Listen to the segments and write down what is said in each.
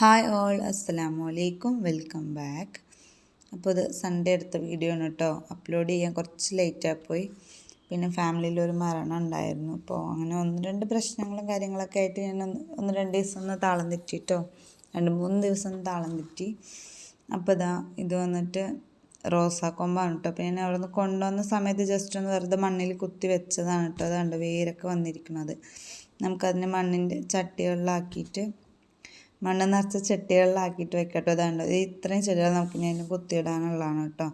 Hi all അസ്സലാമു അലൈക്കും welcome back. അപ്പോൾ ഇത് സൺഡേ എടുത്ത വീഡിയോ ആണ് കേട്ടോ. അപ്ലോഡ് ചെയ്യാൻ കുറച്ച് ലേറ്റായി പോയി. പിന്നെ ഫാമിലിയിൽ ഒരു മരണം ഉണ്ടായിരുന്നു. അപ്പോൾ അങ്ങനെ ഒന്ന് രണ്ട് പ്രശ്നങ്ങളും കാര്യങ്ങളൊക്കെ ആയിട്ട് ഞാൻ ഒന്ന് ഒന്ന് രണ്ട് ദിവസം ഒന്ന് താളം തെറ്റി കേട്ടോ. രണ്ട് മൂന്ന് ദിവസം താളം തെറ്റി. അപ്പോൾ ഇതാ ഇത് വന്നിട്ട് റോസാക്കൊമ്പാണ് കേട്ടോ. അപ്പോൾ ഞാൻ അവിടെ നിന്ന് കൊണ്ടുവന്ന സമയത്ത് ജസ്റ്റ് ഒന്ന് വെറുതെ മണ്ണിൽ കുത്തി വെച്ചതാണ് കേട്ടോ. അതുകൊണ്ട് വേരൊക്കെ വന്നിരിക്കുന്നത് നമുക്കതിനെ മണ്ണിന്റെ ചട്ടികളിലാക്കിയിട്ട് മണ്ണ് നിറച്ച ചട്ടികളിലാക്കിയിട്ട് വെക്കട്ടോ. ഇതാണ്ടോ ഇത് ഇത്രയും ചെടികൾ നമുക്ക് ഞാൻ കുത്തിയിടാനുള്ളതാണ് കേട്ടോ.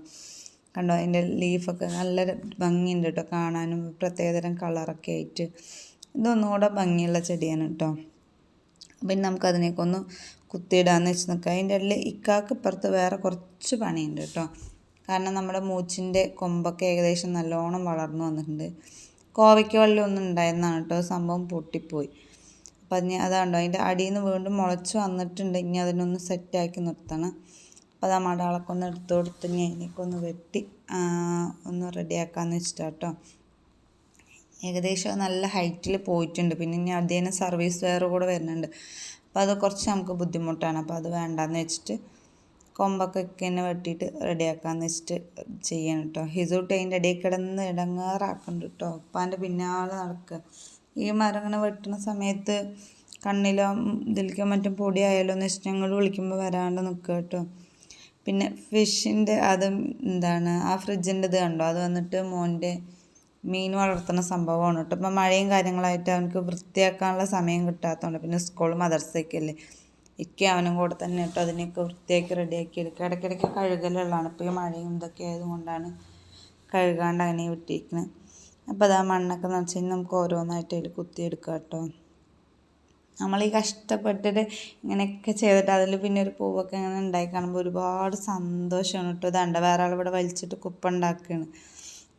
കണ്ടോ? അതിന്റെ ലീഫൊക്കെ നല്ല ഭംഗിയുണ്ട് കേട്ടോ. കാണാനും പ്രത്യേകതരം കളറൊക്കെ ആയിട്ട്. ഇതൊന്നുകൂടെ ഭംഗിയുള്ള ചെടിയാണ് കേട്ടോ. പിന്നെ നമുക്കതിനേക്ക് ഒന്ന് കുത്തിയിടാന്ന് വെച്ച് നിൽക്കുക അതിന്റെ ഇടയിൽ ഇക്കാക്ക് ഇപ്പുറത്ത് വേറെ കുറച്ച് പണിയുണ്ട് കേട്ടോ. കാരണം നമ്മുടെ മൂച്ചിന്റെ കൊമ്പൊക്കെ ഏകദേശം നല്ലോണം വളർന്നു വന്നിട്ടുണ്ട്. കോവയ്ക്ക് വള്ളി ഒന്നും ഉണ്ടായിരുന്നാണ് കേട്ടോ. സംഭവം പൊട്ടിപ്പോയി. അപ്പം അതിന് അതാണ്ടോ അതിന്റെ അടിയിൽ നിന്ന് വീണ്ടും മുളച്ച് വന്നിട്ടുണ്ട്. ഇനി അതിനൊന്ന് സെറ്റാക്കി നിർത്തണം. അപ്പോൾ അത് ആ മടാളൊക്കെ ഒന്ന് എടുത്തു കൊടുത്ത് ഇനി അതിനൊക്കെ ഒന്ന് വെട്ടി ഒന്ന് റെഡിയാക്കാമെന്ന് വെച്ചിട്ടാട്ടോ. ഏകദേശം നല്ല ഹൈറ്റിൽ പോയിട്ടുണ്ട്. പിന്നെ ഇനി അതേനെ സർവീസ് വെയർ കൂടെ വരുന്നുണ്ട്. അപ്പോൾ അത് കുറച്ച് നമുക്ക് ബുദ്ധിമുട്ടാണ്. അപ്പോൾ അത് വേണ്ടാന്ന് വെച്ചിട്ട് കൊമ്പൊക്കെ തന്നെ വെട്ടിയിട്ട് റെഡിയാക്കാമെന്ന് വെച്ചിട്ട് ചെയ്യണം കേട്ടോ ഹിസൂട്ട് അതിന്റെ ഇടയിൽ കിടന്ന് ഇടങ്ങാറാക്കുന്നുണ്ട് കേട്ടോ ഉപ്പാന്റെ പിന്നാലെ നടക്കുക ഈ മരം ഇങ്ങനെ വെട്ടുന്ന സമയത്ത് കണ്ണിലോ ഇതിലേക്കോ മറ്റും പൊടിയായാലോ ഞങ്ങൾ വിളിക്കുമ്പോൾ വരാണ്ട് നിൽക്കുക കേട്ടോ. പിന്നെ ഫിഷിന്റെ അത് എന്താണ് ആ ഫ്രിഡ്ജിന്റെ ഇത് കണ്ടോ? അത് വന്നിട്ട് മോന്റെ മീൻ വളർത്തുന്ന സംഭവമാണ് കേട്ടോ. ഇപ്പം മഴയും കാര്യങ്ങളായിട്ട് അവനക്ക് വൃത്തിയാക്കാനുള്ള സമയം കിട്ടാത്തതുകൊണ്ട് പിന്നെ സ്കൂൾ മദർസയൊക്കെ അല്ലേ? ഇക്ക അവനും കൂടെ തന്നെ കേട്ടോ അതിനെയൊക്കെ വൃത്തിയാക്കി റെഡിയാക്കി എടുക്കുക ഇടയ്ക്കിടയ്ക്ക് കഴുകലുള്ളതാണ്. ഇപ്പോൾ ഈ മഴയും ഇതൊക്കെ ആയതുകൊണ്ടാണ് കഴുകാണ്ട് അങ്ങനെ വിട്ടിരിക്കുന്നത് അപ്പോൾ അതാ മണ്ണൊക്കെ നിറച്ച് കഴിഞ്ഞാൽ നമുക്ക് ഓരോന്നായിട്ട് അതിൽ കുത്തിയെടുക്കാം കേട്ടോ. നമ്മൾ ഈ കഷ്ടപ്പെട്ടിട്ട് ഇങ്ങനെയൊക്കെ ചെയ്തിട്ട് അതിൽ പിന്നെ ഒരു പൂവൊക്കെ ഇങ്ങനെ ഉണ്ടായി കാണുമ്പോൾ ഒരുപാട് സന്തോഷമാണ് കേട്ടോ. ഇതാണ്ടോ വേറെ ആൾ ഇവിടെ വലിച്ചിട്ട് കുപ്പ ഉണ്ടാക്കുകയാണ്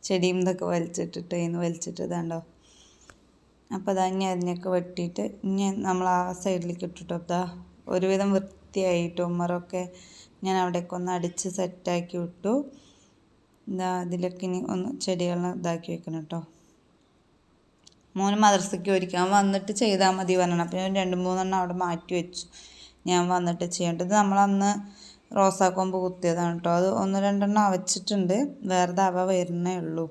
ചെടിയും ഇതൊക്കെ വലിച്ചിട്ടിട്ട് ഇന്ന് വലിച്ചിട്ട് ഇതാണ്ടോ അപ്പോൾ അതാ ഇനി അതിനെയൊക്കെ വെട്ടിയിട്ട് ഇനി നമ്മൾ ആ സൈഡിലേക്ക് ഇട്ടിട്ടോ. അതാ ഒരുവിധം വൃത്തിയായിട്ട് ഉമ്മറൊക്കെ ഞാൻ അവിടേക്ക് ഒന്ന് അടിച്ച് സെറ്റാക്കി വിട്ടു. എന്താ ഇതിലൊക്കെ ഇനി ഒന്ന് ചെടികളെ ഇതാക്കി വെക്കണം കേട്ടോ മോന് മദർസയ്ക്ക് ഒരിക്കാൻ വന്നിട്ട് ചെയ്താൽ മതി പറഞ്ഞു അപ്പോൾ ഞാൻ രണ്ട് മൂന്നെണ്ണം അവിടെ മാറ്റി വെച്ചു. ഞാൻ വന്നിട്ട് ചെയ്യേണ്ടത് നമ്മളന്ന് റോസാക്കൊമ്പ് കുത്തിയതാണ് കേട്ടോ അത് ഒന്ന് രണ്ടെണ്ണം അവച്ചിട്ടുണ്ട്. വേറെ അവ വരുന്നേ ഉള്ളൂ.